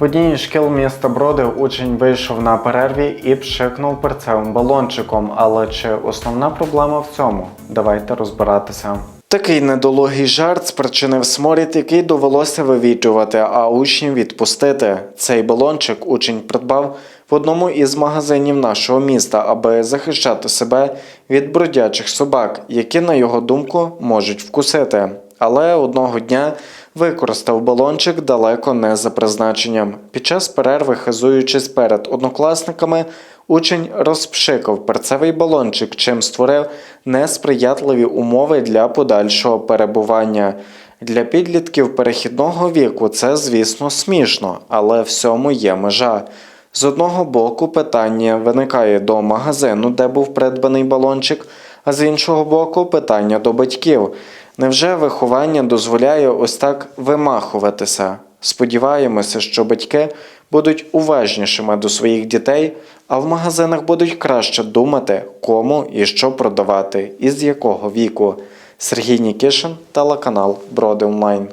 В одній шкіл міста Броди учень вийшов на перерві і пшикнув перцевим балончиком. Але чи основна проблема в цьому? Давайте розбиратися. Такий недолугий жарт спричинив сморід, який довелося вивітрювати, а учнів відпустити. Цей балончик учень придбав в одному із магазинів нашого міста, аби захищати себе від бродячих собак, які, на його думку, можуть вкусити. Але одного дня використав балончик далеко не за призначенням. Під час перерви, хизуючись перед однокласниками, учень розпшикав перцевий балончик, чим створив несприятливі умови для подальшого перебування. Для підлітків перехідного віку це, звісно, смішно, але всьому є межа. З одного боку, питання виникає до магазину, де був придбаний балончик, а з іншого боку, питання до батьків. Невже виховання дозволяє ось так вимахуватися? Сподіваємося, що батьки будуть уважнішими до своїх дітей, а в магазинах будуть краще думати, кому і що продавати, і з якого віку. Сергій Нікішин, телеканал Броди Онлайн.